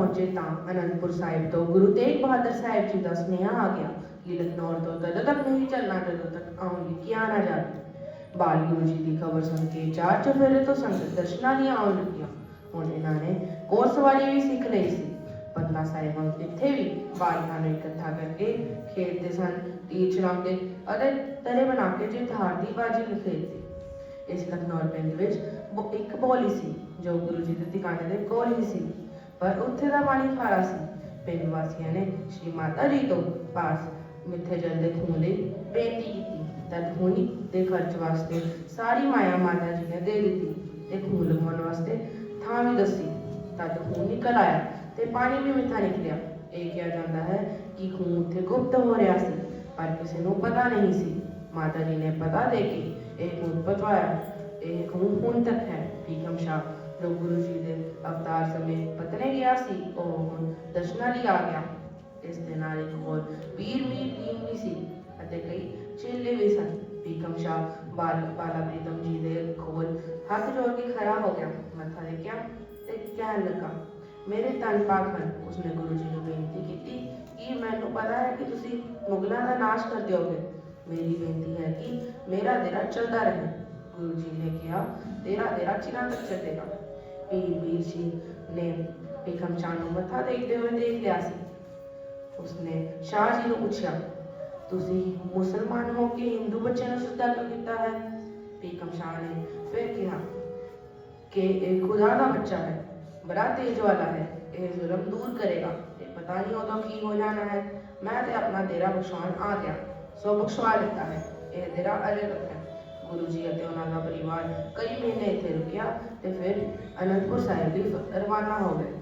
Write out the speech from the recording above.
ਪਹੁੰਚੇ ਤਾਂ ਅਨੰਦਪੁਰ ਸਾਹਿਬ ਤੋਂ ਗੁਰੂ ਤੇਗ ਬਹਾਦਰ ਸਾਹਿਬ ਜੀ ਦਾ ਸੁਨੇਹਾ ਆ ਗਿਆ ਕਿ ਲਖਨੌਰ ਤੋਂ ਤਦੋਂ ਤੱਕ ਨਹੀਂ ਚੱਲਣਾ, ਜਦੋਂ ਤੱਕ ਆਉਣਗੇ ਕਿ ਨਾ ਜਾਵੇ ਬਾਲ ਗੁਰੂ ਜੀ ਦੀ ਖਬਰ ਸੁਣ ਕੇ ਚਾਰ ਚਫੇਰੇ ਤੋਂ ਸੰਗਤ ਦਰਸ਼ਨਾਂ ਲਈ ਆਉਣ ਲੱਗੀਆਂ। ਹੁਣ ਇਹਨਾਂ ਨੇ ਘੋੜਸਵਾਰੀ ਵੀ ਸਿੱਖ ਲਈ ਸੀ। ਪਟਨਾ ਸਾਹਿਬ ਇੱਥੇ ਵੀ ਬਾਲੀਆਂ ਨੂੰ ਇਕੱਠਾ ਕਰਕੇ ਖੇਡਦੇ ਸਨ, ਤੀਰ ਚਲਾਉਂਦੇ ਅਤੇ ਤਰੇ ਬਣਾ ਕੇ ਜਿੱਤ ਦੀ ਬਾਜੀ ਵੀ ਖੇਡਦੇ। ਇਸ ਲਖਨੌਰ ਪਿੰਡ ਵਿੱਚ ਇੱਕ ਬੋਲੀ ਸੀ ਜੋ ਗੁਰੂ ਜੀ ਦੇ ਟਿਕਾਣੇ ਦੇ ਕੋਲ ਹੀ ਸੀ। ਪਰ ਉੱਥੇ ਦਾ ਪਾਣੀ ਖਾਰਾ ਸੀ। ਪਿੰਡ ਵਾਸੀਆਂ ਨੇ ਸ਼੍ਰੀ ਮਾਤਾ ਜੀ ਤੋਂ ਪਾਸ ਮਿੱਠੇ ਜਲ ਦੇ ਖੂਨ ਲਈ ਬੇਨਤੀ ਕੀਤੀ ਤਦ ਖੂਨੀ ਦੇ ਖਰਚ ਵਾਸਤੇ ਸਾਰੀ ਮਾਇਆ ਮਾਤਾ ਜੀ ਨੇ ਦੇ ਦਿੱਤੀ ਤੇ ਖੂਨ ਲਗਵਾਉਣ ਵਾਸਤੇ ਥਾਂ ਵੀ ਦੱਸੀ ਤਦ ਖੂਨ ਨਿਕਲ ਆਇਆ ਤੇ ਪਾਣੀ ਵੀ ਮਿੱਠਾ ਨਿਕਲਿਆ। ਇਹ ਕਿਹਾ ਜਾਂਦਾ ਹੈ ਕਿ ਖੂਨ ਉੱਥੇ ਗੁਪਤ ਹੋ ਰਿਹਾ ਸੀ, ਪਰ ਕਿਸੇ ਨੂੰ ਪਤਾ ਨਹੀਂ ਸੀ। ਮਾਤਾ ਜੀ ਨੇ ਪਤਾ ਦੇ ਕੇ ਇਹ ਖੂਨ ਪਤਵਾਇਆ ਇਹ ਖੂਨ ਹੁਣ ਤੱਕ ਹੈ। ਭੀਖਮ ਜੋ ਗੁਰੂ ਜੀ ਦੇ ਅਵਤਾਰ ਸਮੇਂ ਪਤਨੇ ਗਿਆ ਸੀ, ਉਹ ਹੁਣ ਦਰਸ਼ਨਾਂ ਲਈ ਆ ਗਿਆ। ਇਸ ਦੇ ਨਾਲ ਇੱਕ ਹੋਰ ਵੀਰ ਮੀਰ ਟੀਮ ਵੀ ਸੀ ਅਤੇ ਕਈ ਚੇਲੇ ਵੀ ਸਨ। ਭੀਖਮ ਸ਼ਾਹ ਬਾਲ ਬਾਲਾ ਪ੍ਰੀਤਮ ਜੀ ਦੇ ਕੋਲ ਹੱਥ ਜੋੜ ਕੇ ਖੜਾ ਹੋ ਗਿਆ। ਮੱਥਾ ਟੇਕਿਆ ਤੇ ਕਹਿਣ ਲੱਗਾ, ਮੇਰੇ ਤਨ ਪਾਕ ਹਨ ਉਸਨੇ ਗੁਰੂ ਜੀ ਨੂੰ ਬੇਨਤੀ ਕੀਤੀ ਕਿ ਮੈਨੂੰ ਪਤਾ ਹੈ ਕਿ ਤੁਸੀਂ ਮੁਗਲਾਂ ਦਾ ਨਾਸ਼ ਕਰ ਦਿਓਗੇ। ਮੇਰੀ ਬੇਨਤੀ ਹੈ ਕਿ ਮੇਰਾ ਦਿਨ ਚਲਦਾ ਰਹੇ। ਗੁਰੂ ਜੀ ਨੇ ਕਿਹਾ ਤੇਰਾ ਤੇਰਾ ਚਿਰਾਂ ਤੱਕ ਚੱਲੇਗਾ ਪੀਰ ਵੀਰ ਜੀ ਨੇ ਭੀਖਮ ਸ਼ਾਹ ਨੂੰ ਮੱਥਾ ਟੇਕਦੇ ਹੋਏ ਦੇਖ ਲਿਆ ਸੀ ਉਸਨੇ ਸ਼ਾਹ ਜੀ ਨੂੰ ਪੁੱਛਿਆ ਤੁਸੀਂ ਮੁਸਲਮਾਨ ਹੋ ਕੇ ਹਿੰਦੂ ਬੱਚੇ ਨੂੰ ਸਿੱਧਾ ਕਿਉਂ ਕੀਤਾ ਹੈ ਭੀਖਮ ਸ਼ਾਹ ਨੇ ਫਿਰ ਕਿਹਾ ਕਿ ਇਹ ਖੁਦਾ ਦਾ ਬੱਚਾ ਹੈ ਬੜਾ ਤੇਜ ਵਾਲਾ ਹੈ ਇਹ ਜ਼ੁਲਮ ਦੂਰ ਕਰੇਗਾ ਤੇ ਪਤਾ ਨਹੀਂ ਉਦੋਂ ਕੀ ਹੋ ਜਾਣਾ ਹੈ ਮੈਂ ਤੇ ਆਪਣਾ ਡੇਰਾ ਬਖਸ਼ਵਾਉਣ ਆ ਗਿਆ ਸੋ ਬਖਸ਼ਵਾ ਲਿੱਤਾ ਹੈ ਇਹ ਡੇਰਾ ਅਜੇ ਤੱਕ ਹੈ ਗੁਰੂ ਜੀ ਅਤੇ ਉਹਨਾਂ ਦਾ ਪਰਿਵਾਰ ਕਈ ਮਹੀਨੇ ਇੱਥੇ ਰੁਕਿਆ ਤੇ ਫਿਰ ਅਨੰਦਪੁਰ ਸਾਹਿਬ ਲਈ ਰਵਾਨਾ ਹੋ ਗਏ।